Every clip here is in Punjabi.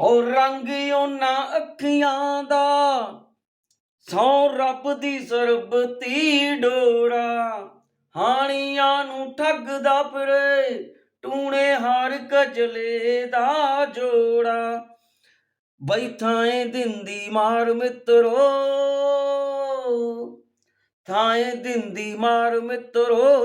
ਔਰ ਰੰਗ ਉਹਨਾਂ ਅੱਖੀਆਂ ਦਾ। ਸੌ ਰੱਬ ਦੀ ਸਰਬਤੀ ਡੋਰਾ। ਹਾਣੀਆਂ ਨੂੰ ਠੱਗਦਾ ਫਿਰੇ, ਟੂਣੇ ਹਾਰ ਕਜਲੇ ਦਾ ਜੋੜਾ। ਬਈ ਥਾਂ ਦਿੰਦੀ ਮਾਰ ਮਿੱਤਰੋ ਥਾਂ ਦਿੰਦੀ ਮਾਰ ਮਿੱਤਰੋ,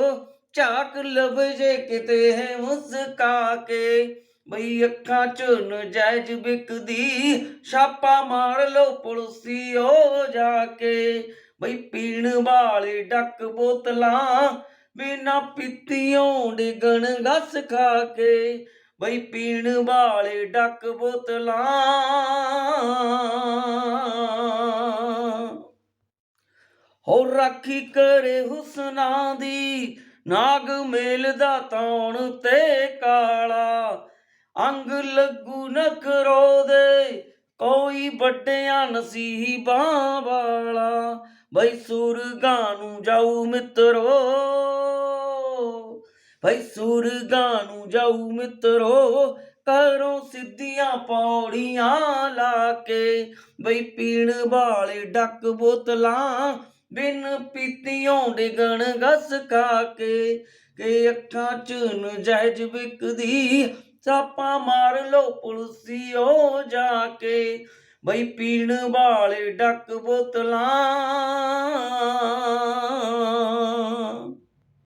ਝਾਕ ਲਵ ਜੇ ਕਿਤੇ ਹੈ ਮੁਸਕਾ ਕੇ। ਬਈ ਅੱਖਾਂ ਚ ਨਜਾਇਜ਼ ਵਿਕਦੀ, ਛਾਪਾ ਮਾਰ ਲੋ ਪੁਲਸੀਓ ਜਾ ਕੇ। ਬਈ ਪੀਣ ਵਾਲੇ ਡੱਕ ਬੋਤਲਾਂ ਬਿਨਾ ਪੀਤੀਓਂ ਡਿਗਣ ਗਸ ਖਾ ਕੇ। ਬਈ ਪੀਣ ਵਾਲੇ ਡੱਕ ਬੋਤਲਾਂ। ਹੋ ਰਾਖੀ ਕਰੇ ਹੁਸਨਾ ਦੀ, ਨਾਗ ਮੇਲ ਦਾ ਤੌਣ ਤੇ ਕਾਲਾ। ਅੰਗ ਲੱਗੂ ਨਖਰੋ ਦੇ ਕੋਈ ਵੱਡਿਆਂ ਨਸੀਬਾਂ ਵਾਲਾ। ਬਈ ਸੁਰਗਾਂ ਨੂੰ ਜਾਊ ਮਿੱਤਰੋ, ਬਈ ਸੁਰਗਾਂ ਨੂੰ ਜਾਊ ਮਿੱਤਰੋ ਕਰੋ ਸਿੱਧੀਆਂ ਪੌੜੀਆਂ ਲਾ ਕੇ। ਬਈ ਪੀਣ ਵਾਲੇ ਡੱਕ ਬੋਤਲਾਂ ਬਿਨ ਪੀਤੀਓਂ ਡਿਗਣ ਗਸ ਕਾ ਕੇ। ਕਿ ਅੱਖਾਂ ਚ ਨਜਾਇਜ਼ ਵਿਕਦੀ ਸਾਪਾ ਮਾਰ ਲੋ ਪੁਲਸੀਓ ਜਾ ਕੇ। ਬਈ ਪੀਣ ਵਾਲੇ ਡੱਕ ਬੋਤਲਾਂ।